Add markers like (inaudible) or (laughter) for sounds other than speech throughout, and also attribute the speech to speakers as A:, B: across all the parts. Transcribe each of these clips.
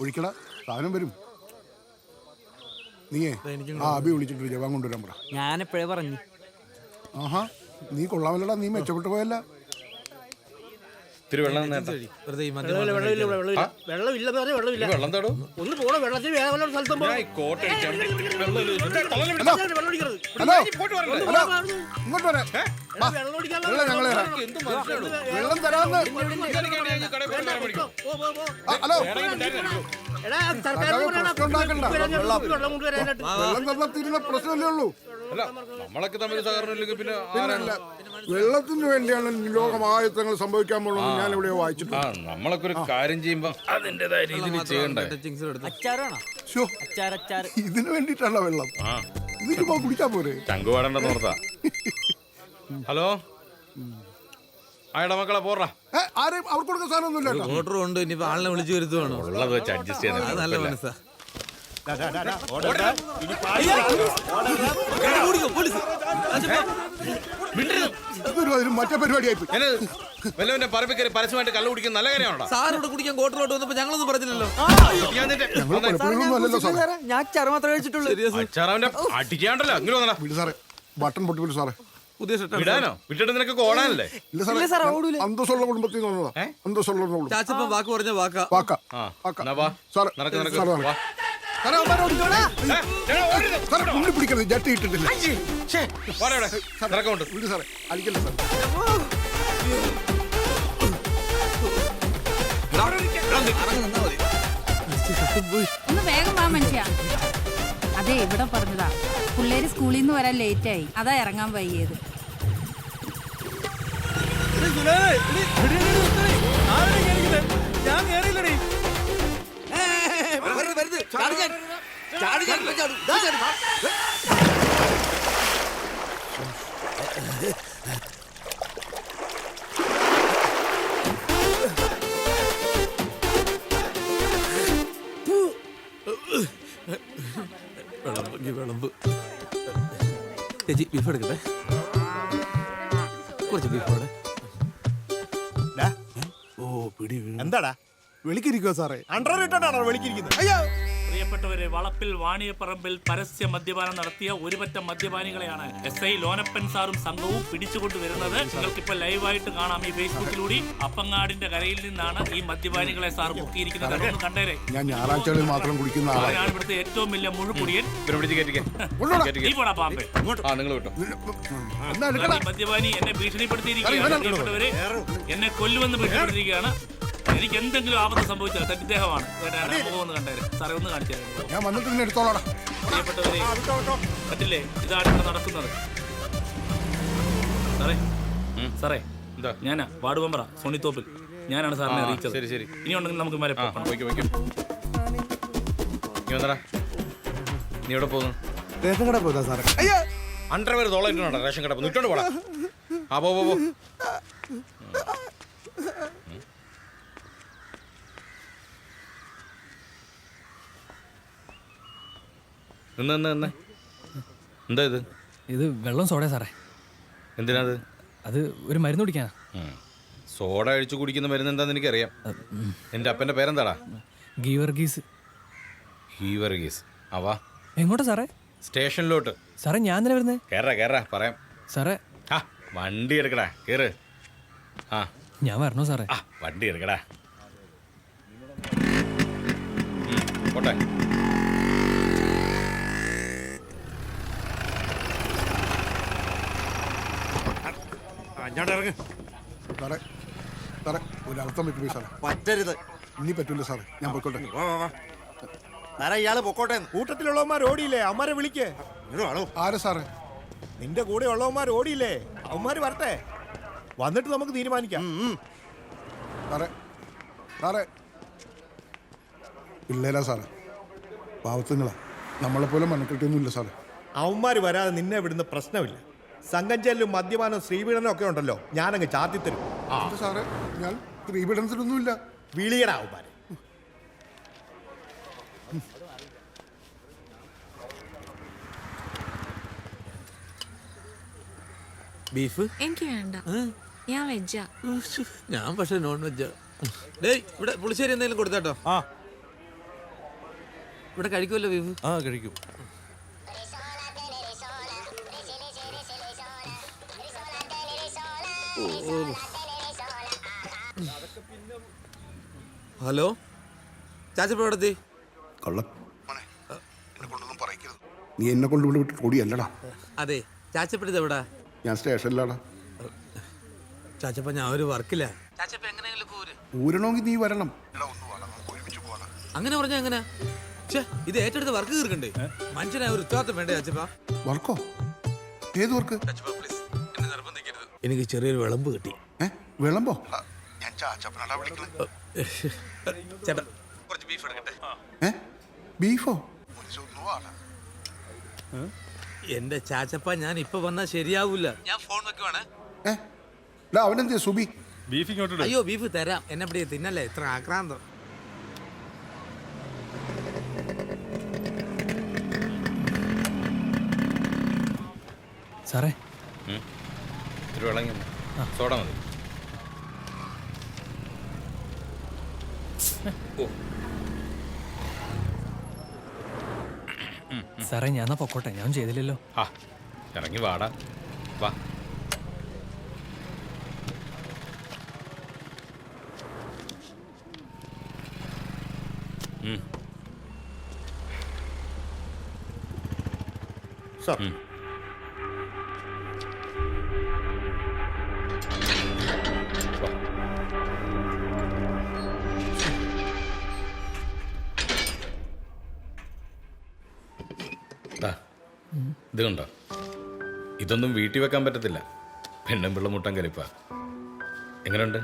A: ഒഴിക്കട സാധനം വരും. നീയേ ആ അബി വിളിച്ചിട്ട് ജവാൻ കൊണ്ടുവരാൻ പറ.
B: ഞാനെപ്പോഴേ പറഞ്ഞു.
A: ആഹാ നീ കൊള്ളാമല്ലടാ നീ മെച്ചപ്പെട്ടു പോയല്ല.
C: ഇത്തിരി വെള്ളം
D: വെള്ളമില്ലെന്ന് പറഞ്ഞാൽ വെള്ളമില്ല.
C: വെള്ളം തടോ.
D: ഒന്ന് പോണ വെള്ളത്തിൽ വേറെ വല്ല സ്ഥലത്തും
C: വെള്ളം
A: തരാന്ന്. ഹലോ. പ്രശ്നമല്ലേ ഉള്ളൂ.
C: അല്ല നമ്മളൊക്കെ തമ്മിൽ സഹകരണം പിന്നെ
A: വെള്ളത്തിന് വേണ്ടിയാണ് ലോകമായത്തങ്ങൾ സംഭവിക്കാൻ പോകുന്നത് ഞാൻ ഇവിടെ വായിച്ചിട്ടുണ്ട്.
C: ആ നമ്മളൊക്കെ ഒരു കാര്യം ചെയ്യുമ്പോ അതിന്റേതായ രീതിയിൽ ചെയ്യണ്ടേ?
A: ശ്ശോ, ഇതിന് വെള്ളം.
C: ആ.
A: ഇതിന് കുടിക്കാൻ പോരെ?
C: ചങ്കുപാടണ്ടെന്ന് ഓർത്താ ഹലോ? ആയടാ മക്കളെ പോറാ
A: ആരെയും അവർക്ക് കൊടുക്കുന്ന സാധനമൊന്നുമില്ല കേട്ടോ.
E: ഓർഡർ ഉണ്ട് ഇനിയിപ്പോ ആളിനെ വിളിച്ചു വരുത്തുവാണോ
C: ഉള്ളത് വെച്ച് അഡ്ജസ്റ്റ്
E: അത് നല്ല
C: ചെയ്യാൻ
E: മനസ്സാ.
A: ഇതൊരു ഒരു മറ്റേ പരിപാടിയായി പോയി
C: വല്ലവന്റെ പറമ്പിക്കറി പരസ്യമായിട്ട് കള്ളു കുടിക്കുന്ന നല്ല കാര്യമാണോ
E: സാറിനോട് കുടിക്കാൻ കോട്ടറോട്ട് വന്നപ്പോ ഞങ്ങളൊന്നും പറഞ്ഞില്ലല്ലോ.
C: ഞാൻ നിന്റെ-
A: പലപ്പോഴൊന്നും അല്ലല്ലോ സാറേ.
B: ഞാൻ കഴിച്ചിട്ടുള്ളൂ.
C: അച്ചാറാവന്റെ അടിക്കാണ്ടല്ലോ. അങ്ങനെ വന്നടാ.
A: സാറേ ബട്ടൺ പൊട്ടിപ്പോ സാറേ.
E: പുതിയ ഷർട്ട്
C: വിടാനോ? വിട്ടിട്ട് നിനക്ക് ഓടാനല്ലേ?
A: ഇല്ല സാറേ ഞാൻ അന്തസ്സുള്ള കുടുംബത്തിൽ നിന്ന് വന്നതാ. അന്തസ്സുള്ള കുടുംബം.
E: ചാച്ചപ്പൻ വാക്ക് പറഞ്ഞ വാക്കാ.
A: വാക്ക.
C: ആ
A: വാക്ക.
C: എന്നാ വാ.
A: സാറേ
C: നടക്ക് നടക്ക്.
A: സാറേ
C: വാ.
A: സാറേ അവന്മാരെ ഓടിച്ചോടാ.
C: ഏ, എടാ, ഓടരുത്.
A: സാറേ ഉള്ളി പിടിക്കരുത്. ജട്ടി ഇട്ടിട്ടില്ല.
C: ഛേ, വാടാ ഇവിടെ. നടക്കമുണ്ട്
A: വിളി സാറേ. അടിക്കല്ലേ സാർ
F: ഒന്ന് വേഗം വാ മനുഷ്യ. അതെ ഇവിടെ പറഞ്ഞതാ. പുള്ളേര് സ്കൂളിൽ നിന്ന് വരാൻ ലേറ്റായി അതാ ഇറങ്ങാൻ വൈകിയത്
E: വിളമ്പ് വിളമ്പ്. ചേച്ചി ബീഫ് എടുക്കട്ടെ? കുറച്ച് ബീഫ് അവിടെ.
G: എന്താടാ?
A: വിളിക്കിരിക്കുവോ സാറേ.
G: അണ്ടർ ഇട്ടാണോ വിളിക്കിരിക്കുന്നത്? അയ്യോ!
H: പ്രിയപ്പെട്ടവരെ വളപ്പിൽ വാണിയപ്പറമ്പിൽ പരസ്യ മദ്യപാനം നടത്തിയ ഒരുപറ്റം മദ്യപാനികളെയാണ് എസ് ഐ ലോനപ്പൻ സാറും സംഘവും പിടിച്ചുകൊണ്ടുവരുന്നത്. നിങ്ങൾക്കിപ്പോ ലൈവായിട്ട് കാണാം ഈ ഫേസ്ബുക്കിലൂടെ. അപ്പങ്ങാടിന്റെ കരയിൽ നിന്നാണ് ഈ മദ്യപാനികളെ സാർ മുക്കിയിരിക്കുന്നത് അതൊന്ന് കണ്ടേരെ.
A: ഞാൻ ഞായറാഴ്ചകളിൽ മാത്രം കുടിക്കുന്ന ആളാണ്
H: ഇവിടുത്തെ ഏറ്റവും വലിയ.
C: കയറ്റിക്കേ.
H: നീ പോടാ പാമ്പേ
C: ആ നിങ്ങൾ വിട്ടോ.
A: എന്നാ
H: ഈ മദ്യപാനി എന്നെ ഭീഷണിപ്പെടുത്തിയിരിക്കുകയാണ്. പ്രിയപ്പെട്ടവരെ എന്നെ കൊല്ലുമെന്ന് ഭീഷണിപ്പെടുത്തിയിരിക്കുകയാണ്. എനിക്ക് എന്തെങ്കിലും ആപത്ത് സംഭവിച്ചാൽ തെറ്റിദ്ദേഹമാണ് മുഖം ഒന്ന് കണ്ടേരെ. സാറേ ഒന്ന് കാണിച്ചു തരാം
A: ഞാൻ വന്നിട്ട് നിന്നെ
H: പ്രിയപ്പെട്ടവരെ പറ്റില്ലേ? ഇതാണ് ഇവിടെ നടക്കുന്നത്. സാറേ സാറേ
C: എന്താ?
H: ഞാനാ വാർഡ് മെമ്പറാ സോണിത്തോപ്പിൽ ഞാനാണ് സാറിനെ അറിയിച്ചത്.
C: ശരി, ശരി.
H: ഇനി ഉണ്ടെങ്കിൽ നമുക്ക്
C: മരെ നീ വന്നടാ. നീ എവിടെ പോകുന്നു?
G: റേഷൻ കട പോയതാ സാറേ.
C: അണ്ടർവെയർ തോളം ഇട്ടുണ്ടോ റേഷൻ കട. ഇട്ടോണ്ട് പോടാ. ആ പോ പോ. നിന്ന് നിന്ന് നിന്ന്. എന്താ ഇത്?
I: ഇത് വെള്ളം സോഡ സാറേ.
C: എന്തിനാ ഇത്
I: അത് ഒരു മരുന്ന് കുടിക്കാനാ.
C: സോഡ അഴിച്ചു കുടിക്കുന്ന മരുന്ന് എന്താന്ന് എനിക്കറിയാം. എന്റെ അപ്പന്റെ പേരെന്താടാ?
I: ഗീവർഗീസ്.
C: ഗീവർഗീസ്. അവാ
I: എങ്ങോട്ടാ സാറേ?
C: സ്റ്റേഷനിലോട്ട്.
I: സാറേ ഞാൻ തന്നെ വരുന്നത്
C: കേറാ കേറാ പറയാം.
I: സാറേ.
C: ആ വണ്ടി എടുക്കടാ കേറ്. ആ.
I: ഞാൻ വരണോ സാറേ?
C: ആ വണ്ടി എടുക്കടാ. പോട്ടെ.
G: ഇറങ്ങ്
A: സാറേ സാറേ ഒരു അർത്ഥം പറ്റി സാറേ.
G: പറ്റരുത്.
A: ഇനി പറ്റൂല സാറേ. ഞാൻ പോയിക്കോട്ടെ.
G: സാറേ ഇയാൾ പൊക്കോട്ടെ കൂട്ടത്തിലുള്ളവന്മാർ ഓടിയില്ലേ? അവന്മാരെ വിളിക്കേ. ആണോ
A: സാറേ?
G: നിന്റെ കൂടെ ഉള്ളവന്മാർ ഓടിയില്ലേ? അവന്മാര് വരട്ടെ. വന്നിട്ട് നമുക്ക് തീരുമാനിക്കാം.
A: സാറേ സാറേ. പിള്ളേരാ സാറേ. പാവത്തുങ്ങളാ. നമ്മളെപ്പോലെ മനക്കെട്ടിയൊന്നുമില്ല സാറേ.
G: അവന്മാര് വരാതെ നിന്നെ വിടുന്ന പ്രശ്നമില്ല. സംഘം ചെല്ലും മദ്യപാനം ശ്രീപീഡനം ഒക്കെ ഉണ്ടല്ലോ. ഞാനങ്ങ് ചാർത്തി തരും.
A: സാറേ ഞാൻ സ്ത്രീപീഡനത്തിലൊന്നുമില്ല
G: വിളിയടാ അവന്മാര്.
E: ബീഫ്?
J: എനിക്ക് വേണ്ട. ഞാൻ വെജാ
E: ഞാൻ പക്ഷെ നോൺ വെജാ ഡേയ് ഇവിടെ പുളിശ്ശേരി എന്തെങ്കിലും കൊടുത്താട്ടോ?
G: ആ.
E: ഇവിടെ കഴിക്കുമല്ലോ ബീഫ്?
I: ആ കഴിക്കും.
E: ഹലോ ചാച്ചപ്പ എവിടെ എത്തി
A: കള്ള. നീ എന്നെ കൊണ്ട് ഇവിടെ വിട്ട് ഓടിയല്ലടാ
E: അതെ ചാച്ചപ്പഴത് എവിടാ?
A: ഞാൻ സ്റ്റേഷനിലാടാ.
E: ചാച്ചപ്പ ഞാൻ ഒരു വർക്കില്ല ചാച്ചപ്പ എങ്ങനെയെങ്കിലും കൂര്.
A: ഊരണമെങ്കിൽ നീ വരണം.
E: അങ്ങനെ പറഞ്ഞ എങ്ങനെ? ഇത് ഏറ്റെടുത്ത് വർക്ക് തീർക്കണ്ടേ? മനുഷ്യനായ ഒരു ഉത്തരവാദിത്തം വേണ്ടേ ചാച്ചപ്പ
A: വർക്കോ? ഏത് വർക്ക്?
E: ചാച്ചപ്പ പ്ലീസ് എന്നെ നിർബന്ധിക്കരുത്. എനിക്ക് ചെറിയൊരു വിളമ്പ് കിട്ടി.
A: വിളമ്പോ? ഞാൻ ചാച്ചപ്പനാടാ വിളിക്കുന്നത് (laughs)
E: ചേട്ടാ കുറച്ച് ബീഫ് എടുക്കട്ടെ?
A: ഏ? ബീഫോ?
E: എന്റെ ചാച്ചപ്പ ഞാൻ ഇപ്പൊ വന്നാ ശരിയാവൂല. ഞാൻ ഫോൺ വെക്കുവാണ്.
A: ഏ? ഡാ അവനെന്തിയാ സുബി?
E: അയ്യോ ബീഫ് തരാം. എന്നെ പിടിയെ തിന്നല്ലേ? ഇത്ര ആക്രാന്തം.
I: സാറേ.
C: ഒരു വിളങ്ങി സോഡ മതി.
I: സാറേ ഞാൻ പൊക്കോട്ടെ. ഞാൻ ചെയ്തില്ലല്ലോ.
C: ആ ഇറങ്ങി വാടാ. വാ. ഉം.
G: സാർ
C: ഇത് കണ്ടോ? ഇതൊന്നും വീട്ടിൽ വെക്കാൻ പറ്റത്തില്ല. പെണ്ണും പിള്ള മുട്ടം കലിപ്പ. എങ്ങനെയുണ്ട്?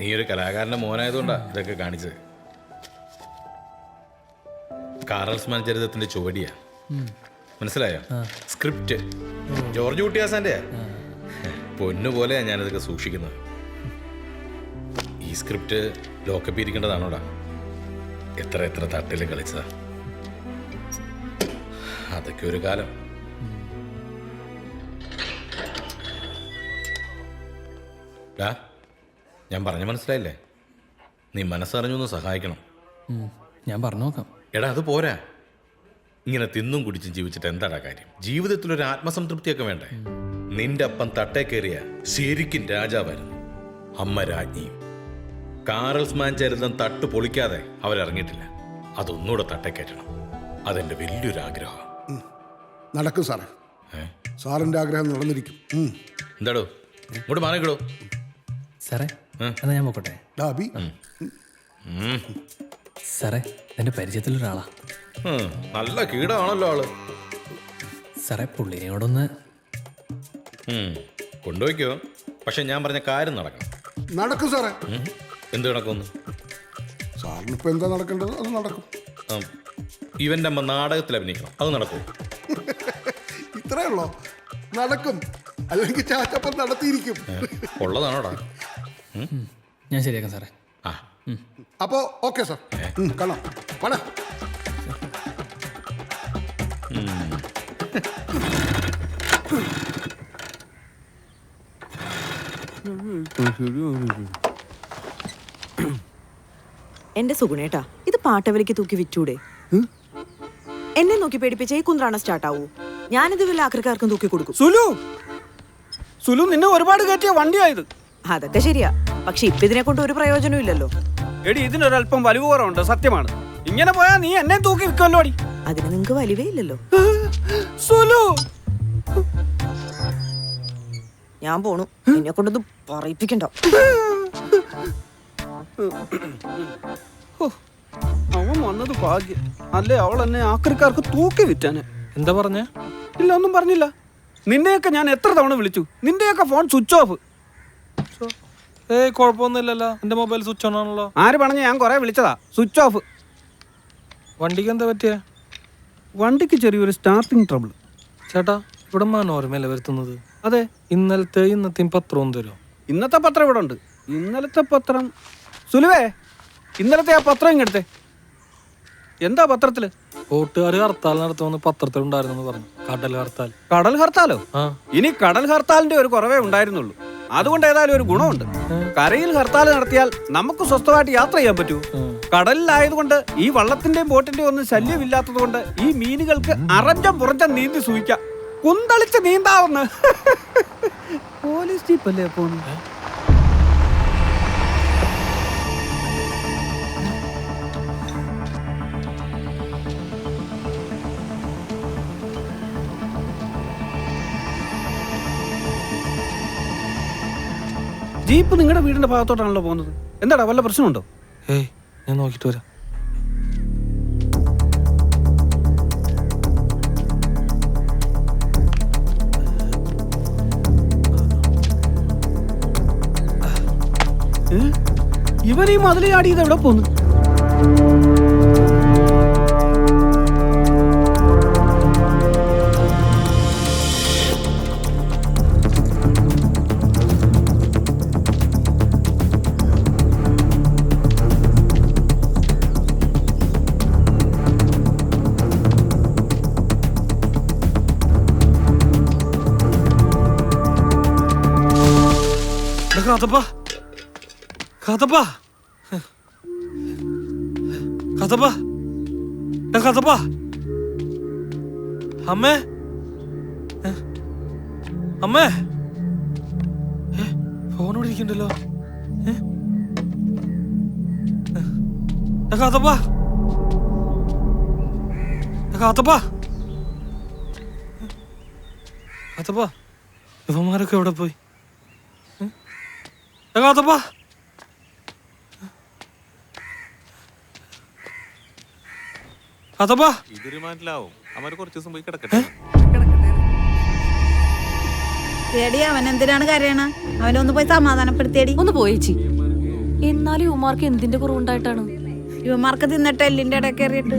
C: നീ ഒരു കലാകാരന്റെ മോനായതുകൊണ്ടാ ഇതൊക്കെ കാണിച്ചത്. കാറൽസ്മാൻ ചരിത്രത്തിന്റെ ചുവടിയാ. മനസ്സിലായോ? സ്ക്രിപ്റ്റ്. ജോർജ് കുട്ടിയാസാന്റെ പൊന്നു പോലെയാ ഞാനിതൊക്കെ സൂക്ഷിക്കുന്നത്. ഈ സ്ക്രിപ്റ്റ് ലോക്കപ്പ് ഇരിക്കേണ്ടതാണോടാ എത്ര എത്ര തട്ടിലും കളിച്ചതാ. അതൊക്കെ ഒരു കാലം. ഡാ ഞാൻ പറഞ്ഞ മനസ്സിലായില്ലേ? നീ മനസ്സറിഞ്ഞൊന്ന് സഹായിക്കണം.
I: ഞാൻ പറഞ്ഞു നോക്കാം.
C: എടാ അത് പോരാ. ഇങ്ങനെ തിന്നും കുടിച്ചും ജീവിച്ചിട്ട് എന്താടാ കാര്യം? ജീവിതത്തിൽ ഒരു ആത്മസംതൃപ്തിയൊക്കെ വേണ്ടേ? നിന്റെ അപ്പം തട്ടേ കയറിയ ശരിക്കും രാജാവായിരുന്നു അമ്മ രാജ്ഞിയും. കാറൽസ്മാൻ ചരിതം തട്ട് പൊളിക്കാതെ അവരിറങ്ങിയിട്ടില്ല. അതൊന്നുകൂടെ തട്ടേ കയറ്റണം. അതെന്റെ വലിയൊരു ആഗ്രഹം
A: നടക്കും സാറേ. സാറിന്റെ ആഗ്രഹം നടന്നിരിക്കും.
C: എന്താടോ? ഇങ്ങോട്ട് മാറിക്കിടോ.
I: സാറേ എന്നാ ഞാൻ നോക്കട്ടെ
A: ഡാ
I: സാറേ എന്റെ പരിചയത്തിലൊരാളാ.
C: നല്ല കീടാണല്ലോ ആൾ.
I: സാറേ പുള്ളിനെയോടൊന്ന്
C: കൊണ്ടുപോയിക്കോ. പക്ഷെ ഞാൻ പറഞ്ഞ കാര്യം നടക്കണം.
A: നടക്കും സാറേ?
C: എന്ത് നടക്കുമെന്ന്?
A: സാറിന് ഇപ്പൊ എന്താ നടക്കേണ്ടത്? അത് നടക്കും.
C: ഇവന്റെ അമ്മ നാടകത്തിൽ അഭിനയിക്കണം. അത് നടക്കും
A: ഇത്രേ ഉള്ളോ? നടക്കും. അല്ലെങ്കിൽ ചാച്ചപ്പൻ നടത്തിയിരിക്കും.
C: ഉള്ളതാണോടാ?
I: ഞാൻ ശരിയാക്കാം സാറേ.
C: ആ.
A: അപ്പോ ഓക്കെ സാർ. കാണാം. കാണാം
K: എന്റെ സുഗുണേട്ടാ ഇത് പാട്ടവലിക്ക് തൂക്കി വിറ്റൂടെ. എന്നെ നോക്കി പേടിപ്പിച്ച ഈ കുന്ത്രാണ സ്റ്റാർട്ട് ആവൂ ഞാനിത് വല്ല ആക്രിക്കാർക്കും തൂക്കി കൊടുക്കും.
D: സുലു! സുലു നിന്നെ ഒരുപാട് കയറ്റിയ വണ്ടിയായത്
K: അതൊക്കെ ശരിയാ. പക്ഷെ ഇപ്പൊ ഇതിനെ കൊണ്ട് ഒരു പ്രയോജനം ഇല്ലല്ലോ.
D: എടി ഇതിനൊരല്പം വലിവ് കുറവുണ്ട് സത്യമാണ്. ഇങ്ങനെ പോയാ നീ എന്നെ തൂക്കി വിൽക്കുമല്ലോ അടി.
K: അതിന് നിങ്ങക്ക് വലിവേ ഇല്ലല്ലോ.
D: സുലു!
K: ഞാൻ പോണു. എന്നെ കൊണ്ടൊന്നും പറയിപ്പിക്കണ്ട.
D: അവൻ വന്നത് ഭാഗ്യം. അല്ലേ അവൾ എന്നെ ആക്രിക്കാർക്ക് തൂക്കി വിറ്റാന്.
I: എന്താ പറഞ്ഞ?
D: ഇല്ല ഒന്നും പറഞ്ഞില്ല. നിന്നെയൊക്കെ ഞാൻ എത്ര തവണ വിളിച്ചു? നിന്റെയൊക്കെ ഫോൺ സ്വിച്ച് ഓഫ്.
I: ഏയ് കുഴപ്പമൊന്നുമില്ലല്ലോ. എന്റെ മൊബൈൽ സ്വിച്ച് ഓൺ ആണല്ലോ.
D: ആര് പറഞ്ഞു ഞാൻ കുറെ വിളിച്ചതാ. Switch off.
I: വണ്ടിക്ക് എന്താ പറ്റിയ?
D: വണ്ടിക്ക് ചെറിയൊരു സ്റ്റാർട്ടിങ് ട്രബിൾ.
I: ചേട്ടാ ഇവിടെ മനോരമയല്ലേ വരുത്തുന്നത്?
D: അതെ.
I: ഇന്നലത്തെ ഇന്നത്തെയും പത്രവും തരും
D: ഇന്നത്തെ പത്രം ഇവിടെ ഉണ്ട്. ഇന്നലത്തെ പത്രം. സുലുവേ ഇന്നലത്തെ ആ പത്രം ഇങ്ങെടുത്തേ എന്താ പത്രത്തിൽ?
I: കൂട്ടുകാർ ഹർത്താൽ നടത്തുമെന്ന് പത്രത്തിലുണ്ടായിരുന്നു പറഞ്ഞു. കടൽ ഹർത്താൽ.
D: കടൽ ഹർത്താലോ?
I: ആ.
D: ഇനി കടൽ ഹർത്താലിന്റെ ഒരു കുറവേ ഉണ്ടായിരുന്നുള്ളൂ. അതുകൊണ്ട് ഏതായാലും ഒരു ഗുണമുണ്ട്. കരയിൽ ഹർത്താൽ നടത്തിയാൽ നമുക്ക് സ്വസ്ഥമായിട്ട് യാത്ര ചെയ്യാൻ പറ്റൂ. കടലിലായതുകൊണ്ട് ഈ വള്ളത്തിന്റെയും ബോട്ടിന്റെയും ഒന്നും ശല്യമില്ലാത്തത് കൊണ്ട് ഈ മീനുകൾക്ക് അറഞ്ഞം പുറഞ്ഞം നീന്തി സൂയിക്കാം. കുന്തളിച്ച് നീന്താവുന്ന. പോലീസ് ജീപ്പല്ലേ പോണു ജീപ്പ് നിങ്ങളുടെ വീടിന്റെ ഭാഗത്തോട്ടാണല്ലോ പോകുന്നത്. എന്താടാ വല്ല പ്രശ്നമുണ്ടോ?
I: ഏയ് ഞാൻ നോക്കിട്ട് വരാം.
D: ഇവനെയും ഇവൻ ഈ മതിൽ ചാടി ഇത് എവിടെ പോന്നു?
I: കഥപ്പ. കഥപ്പ. കഥപ്പ. കാത്തപ്പാ അമ്മേ? അമ്മേ. ഫോൺ ഇവിടെ ഇരിക്കണ്ടല്ലോ. എടാ കാത്തപ്പാ കാത്തപ്പാ ഇവന്മാരൊക്കെ എവിടെ പോയി? കാത്തപ്പാ
E: കുറച്ച് ദിവസം പോയി കിടക്കട്ടെ.
J: എടി അവൻ എന്തിനാണ് കരയണ? ഒന്ന് പോയി സമാധാനപ്പെടുത്തിയടി.
K: ഒന്ന് പോയേച്ചി എന്നാലും ഉമാർക്ക് എന്തിന്റെ കുറവുണ്ടായിട്ടാണ്?
J: യുവമാർക്ക് തിന്നിട്ട് എല്ലിന്റെ ഇടയിൽ കയറിയിട്ട്.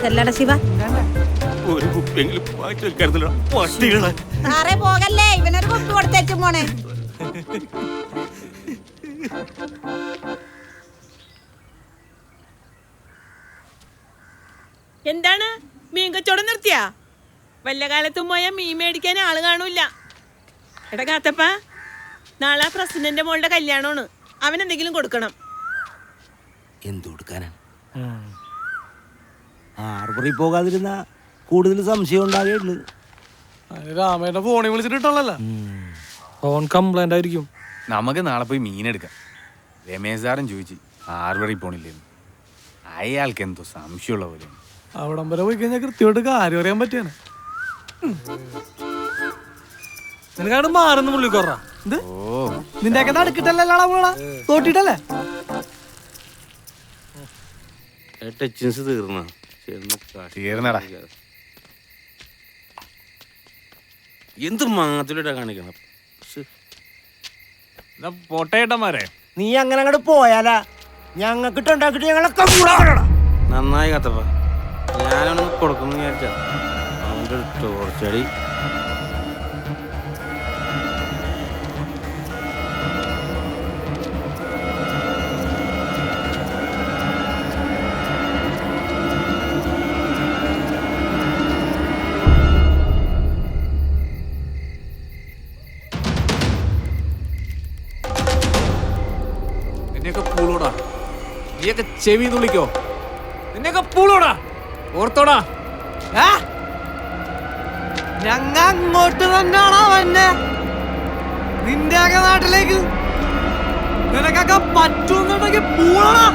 J: ചെല്ലട ശിവ.
E: ഒരു കുപ്പിയെങ്കിലും വാങ്ങിച്ചു വെക്കാറില്ല പട്ടികളെ
J: സാറേ പോകല്ലേ? ഇവനൊരു കുപ്പി കൊടുത്തേച്ചും പോണേ.
K: നിർത്തിയാ വല്ല കാലത്തും പോയാൽ മീൻ മേടിക്കാൻ ആൾ കാണൂല എടാ കാത്തപ്പ നാളെ പ്രസിഡന്റ് മോളുടെ കല്യാണമാണ്. അവൻ എന്തെങ്കിലും കൊടുക്കണം.
B: എന്ത് കൊടുക്കാനാണ് ആർബറിൽ പോകാതിരുന്ന കൂടുതൽ സംശയം ഉണ്ടാകേണ്ടത്
I: രാമേട്ട ഫോണിൽ വിളിച്ചിട്ടുള്ളല്ലോ ഫോൺ കംപ്ലൈന്റ് ആയിരിക്കും.
L: നമുക്ക് നാളെ പോയി മീൻ എടുക്കാം. രമേശ് സാറും ചോദിച്ചു ആർവറി പോണില്ലേന്ന്. അയാൾക്ക് എന്തോ സംശയമുള്ള പോലെ
I: അവിടം വരെ പോയി കഴിഞ്ഞാൽ കൃത്യമായിട്ട് കാര്യം അറിയാൻ പറ്റിയാണ്. നിനക്കാട് മാറുന്ന പുള്ളി കൊറ. ഇത്
D: നിന്റെ ഒക്കെ നടുക്കിട്ടല്ലേടാ തോട്ടിട്ടല്ലേ?
B: ടച്ചിൻസ് തീർന്ന.
L: തീർന്നടാ.
B: എന്ത് മാത്രം കാണിക്കണം?
I: പോട്ടേട്ടന്മാരെ
B: നീ അങ്ങനെ അങ്ങോട്ട് പോയാലാ? ഞങ്ങക്കിട്ട് ഉണ്ടാക്കിട്ട് ഞങ്ങളൊക്കെ നന്നായി കത്തപ്പ. ഞാനൊന്ന് കൊടുക്കുന്നു വിചാരിച്ച
E: നിന്നെയൊക്കെ പൂളോടാ ചെവി തുള്ളിക്കോ? ഓർത്തോടാ
D: ഞങ്ങ അങ്ങോട്ട് തന്നെയാണോ വന്നെ?
M: നിന്റെയൊക്കെ നാട്ടിലേക്ക് നിനക്കൊക്കെ പറ്റുന്നുണ്ടെങ്കിൽ പൂളടാ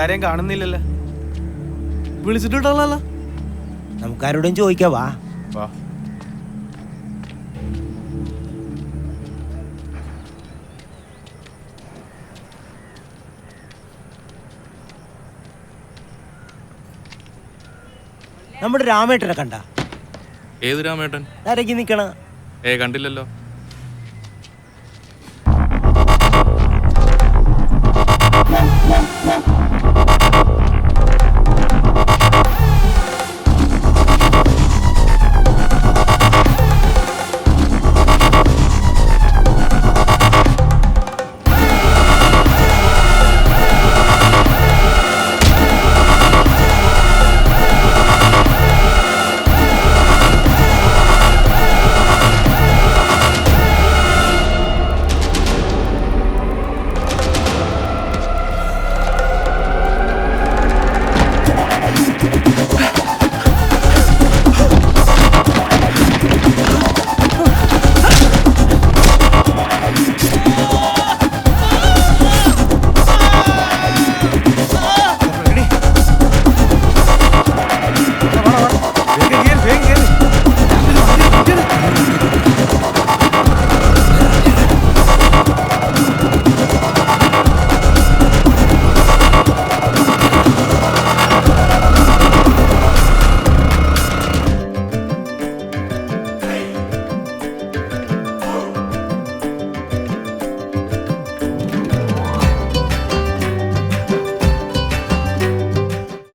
N: കാണുന്നില്ലല്ലേ കാണുന്നില്ലല്ലോ.
M: വിളിച്ചിട്ടുണ്ടല്ലോ
B: നമുക്കാരോടും ചോദിക്കാം വാ.
N: വാ.
B: നമ്മുടെ രാമേട്ടനെ കണ്ട.
N: ഏത് രാമേട്ടൻ?
B: ആരൊക്കെ നിക്കണ?
N: ഏ കണ്ടില്ലല്ലോ.